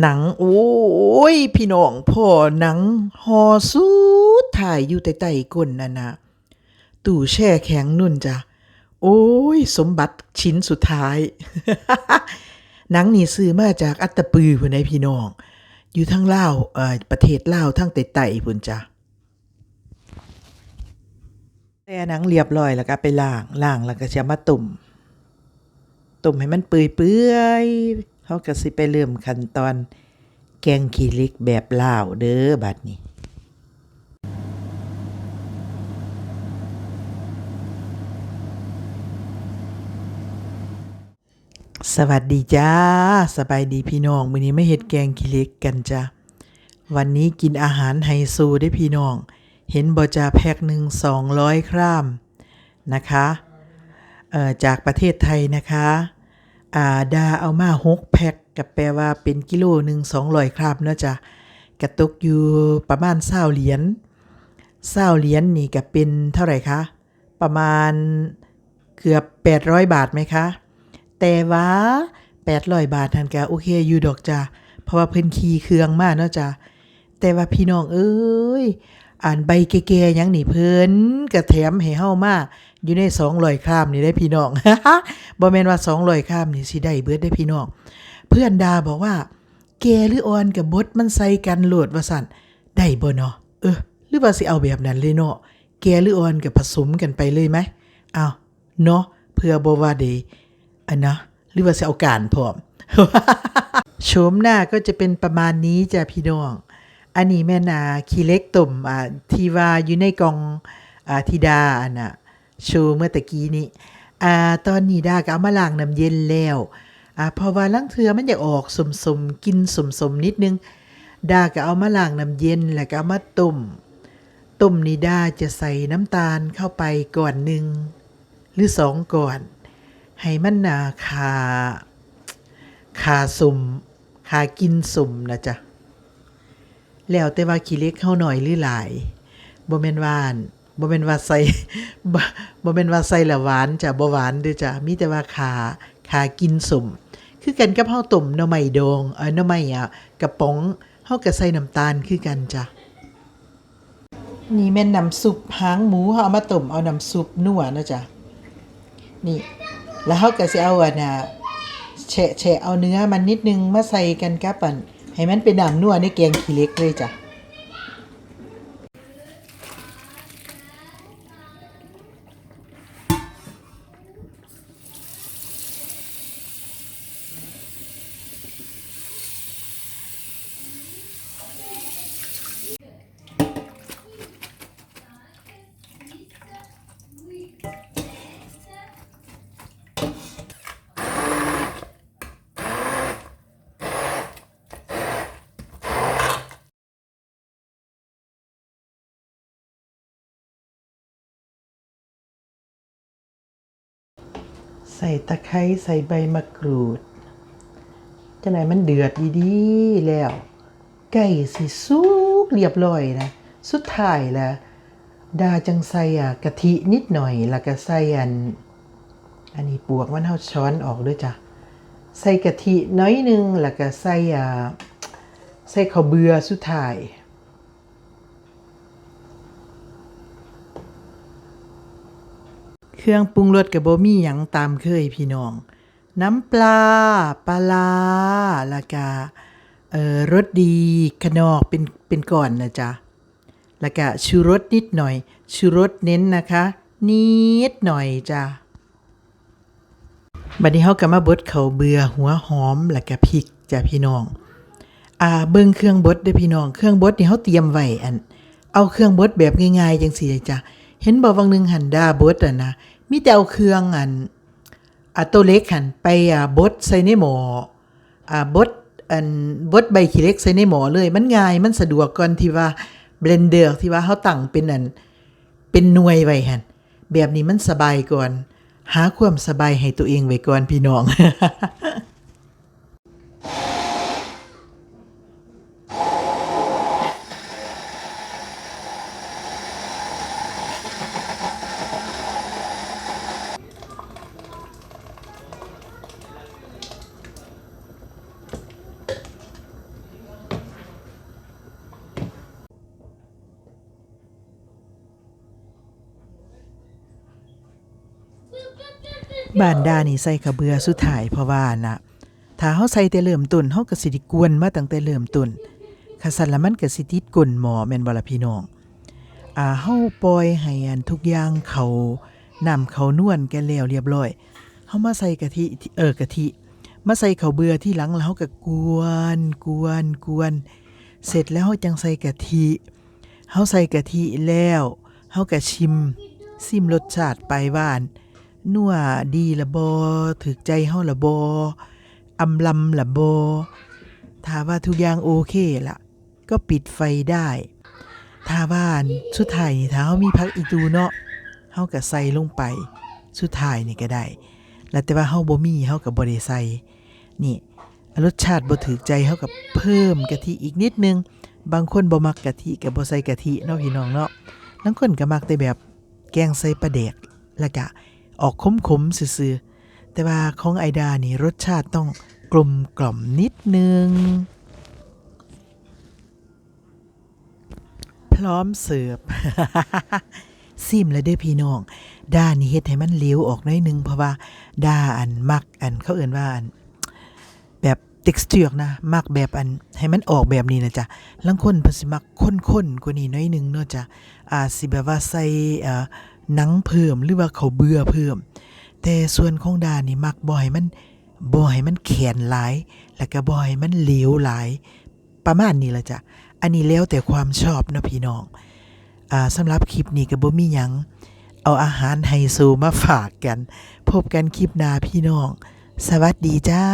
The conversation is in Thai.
หนัง โอ้ย พี่น้องพ่อหนังฮอสุดถ่ายอยู่ใต้ๆก้นนั่นนะตู้แช่แข็งนุ่นจ้ะ โอ้ย สมบัติชิ้นสุดท้าย หนังนี่ซื้อมาจากอัตตปือพุ่นไดพี่น้อง อยู่ทางลาวเอ่อประเทศลาวทางใต้ๆพุ่นจ้ะแต่หนังเรียบร้อยแล้วก็ไปล้างล้างแล้วก็จะเอามาตุ่มตุ่มให้มันเปื่อยๆ เขาก็สิไปเริ่มขั้นตอน แกงขี้เล็กแบบลาวเด้อบัดนี้สวัสดีจ้า สบายดีพี่น้องมื้อนี้ไม่เฮ็ดแกงขี้เล็กกันจ้ะวันนี้กินอาหารไฮโซได้พี่น้อง เห็นบ่จ้าแพ็คหนึ่ง200ครามนะคะเอ่อจากประเทศไทยนะคะ อ่าดาเอามา6แพ็คก็แปลว่าเป็นกิโลหนึ่ง200ครามเนาะจ้ะกระตกอยู่ประมาณ20เหรียญ20เหรียญนี่ก็เป็นเท่าไหร่คะ ประมาณเกือบ 800 บาทไหมคะ แต่ว่า800 บาททันก็โอเคอยู่ดอกจ้ะเพราะว่าเพิ่นขี่เครื่องมาเนาะจ้ะแต่ว่าพี่น้องเอ้ย อ่านใบแก่ๆยังนี่เพิ่นก็แถมให้เฮามาอยู่ใน200ครามนี่ได้พี่น้องบ่แม่นว่า200ครามนี่สิได้เบิดได้พี่น้องเพื่อนดาบอกว่า แกหรืออ่อนกับบดมันใส่กันโหลดว่าซั่นได้บ่เนาะเออหรือว่าสิเอาแบบนั้นเลยเนาะแกหรืออ่อนกับผสมกันไปเลยไหมเอาเนาะเพื่อบ่ว่าเดอันนะหรือว่าสิเอาการพร้อมโฉมหน้าก็จะเป็นประมาณนี้จ้ะพี่น้อง อันนี้แม่นาขี้เล็กตุ่มอ่าที่ว่าอยู่ในกล่องอ่าธิดาอันน่ะโชว์เมื่อตะกี้นี้อ่าตอนนี้ดาก็เอามาล้างน้ำเย็นแล้วอ่าเพราะว่าลังเทือมันอยากออกสมๆกินสมๆนิดนึงดาก็เอามาล้างน้ำเย็นแล้วก็เอามาต้มต้มนี่ดาจะใส่น้ำตาลเข้าไปก่อนหนึ่งหรือสองก่อน ให้มันนาคาคาสมคากินสมนะจ๊ะ แล้วแต่ว่าขี้เล็กเฮาหน่อยหรือหลายบ่แม่นหวานบ่แม่นว่าใส่บ่แม่นว่าใส่ล้วหวานจ้ะบ่หวานเด้อจ้ะมีแต่ว่าขาขากินสมคือกันกับเฮาต้มหน่อไม้ดองเอ้ยหน่อไม้อะกระป๋องเฮาก็ใส่น้ำตาลคือกันจ้ะนี่แม่นน้ำซุปหางหมูเฮาเอามาต้มเอาน้ำซุปนัวนะจ๊ะนี่ แล้วเฮาก็สิเอาอันน่ะแฉะแฉะเอาเนื้อมันนิดนึงมาใส่กันกับอัน ให้มันเป็นน้ำนัวในแกงขี้เล็กเลยจ้ะ ใส่ตะไคร้ใส่ใบมะกรูดจังไหนมันเดือดดีๆแล้วไก่สิสุกเรียบร้อยนะ สุดท้ายแล้วดาจังใส่อะกะทินิดหน่อย แล้วก็ใส่อัน อันนี้ปวกมันเฮาช้อนออกด้วยจ้ะใส่กะทิน้อยนึงแล้วก็ใส่อ่าใส่ข้าวเบือสุดท้าย เครื่องปรุงรสกับบมีหยังตามเคยพี่น้อง น้ำปลาปลาร้าล้วก็เอ่อรสดีขนอกเป็นเป็นก่อนนะจ๊ะล้วก็ชูรสนิดหน่อย ชูรสเน้นนะคะ นิดหน่อยจ้ะบัดนี้เฮาก็มาบดเขาเบื่อหัวหอมล้วก็พริกจ้ะพี่น้องอ่าเบิ่งเครื่องบดเด้อพี่น้อง เครื่องบดนี่เฮาเตรียมไว้อัน เอาเครื่องบดแบบง่ายๆจังซี่จ้ะ เห็นบ่วังหนึ่งหันดาบดอะนะมีแต่เอาเครื่องอันอ่าตัวเล็กหันไปอ่าบดใส่ในหม้ออ่าบดอันบดใบขี้เล็กใส่ในหม้อเลย มันง่ายมันสะดวกก่อนที่ว่าเบลนเดอร์ที่ว่าเฮาตั้งเป็นอันเป็นหน่วยไว้หันแบบนี้มันสบายก่อน หาความสบายให้ตัวเองไว้ก่อนพี่น้อง บ้านดานี่ใส่กระเบือสุดท้ายเพราะว่านะถ้าเฮาใส่แต่เริ่มต้นเฮาก็สิได้กวนมาตั้งแต่เริ่มต้นคันซั่นละมันก็สิติดก้นหมอแม่นบ่ล่ะพี่น้องอ่าเฮาปล่อยให้อันทุกอย่างเขาน้ำเขานวลกันแล้วเรียบร้อยเฮามาใส่กะทิเออกะทิมาใส่ข้าวเบื่อที่หลังแล้วเฮาก็กวนกวนกวน เสร็จแล้วเฮาจังใส่กะทิเฮาใส่กะทิแล้วเฮาก็ชิม ซิมรสชาติไปว่าน นัวดีละบ่ถึกใจเฮาละบ่อำลำละบ่ถ้าว่าทุกอย่างโอเคละก็ปิดไฟได้ ถ้าว่านสุดท้ายนี่ถ้าเฮามีผักอีตูเนาะเฮาก็ใส่ลงไป สุดท้ายนี่ก็ได้ แล้วแต่ว่าเฮาบ่มีเฮาก็บ่ได้ใส่นี่รสชาติบ่ถูกใจเฮาก็เพิ่มกะทิอีกนิดนึง บางคนบ่มักกะทิก็บ่ใส่กะทิเนาะพี่น้องเนาะบางคนก็มักแต่แบบแกงใส่ปลาแดกแล้วก็ ออกขมๆซื่อๆแต่ว่าของไอดานี่รสชาติต้องกลมกล่อมนิดนึง พร้อมเสิร์ฟซิมแล้วเด้อพี่น้อง ด้านี่เฮ็ดให้มันเหลวออกน้อยนึง เพราะว่าด้าอันมักอันเขาเอื่นว่าอัน แบบ texture นะ มักแบบอัน ให้มันออกแบบนี้นะจ๊ะลางคนเพิ่นสิมักข้นๆกว่านี้น้อยนึงเนาะจ้ะอาจสิแบบว่าใส่เอ่อ หนังเพิ่มหรือว่าเขาเบื่อเพิ่ม แต่ส่วนของดานี่มักบ่ให้มันบ่ให้มันแข็งหลาย แล้วก็บ่ให้มันเหลวหลาย ประมาณนี้ละจ้ะ อันนี้แล้วแต่ความชอบนะพี่น้อง อ่าสำหรับคลิปนี้ก็บ่มีหยัง เอาอาหารไฮโซมาฝากกัน พบกันคลิปหน้าพี่น้อง สวัสดีจ้า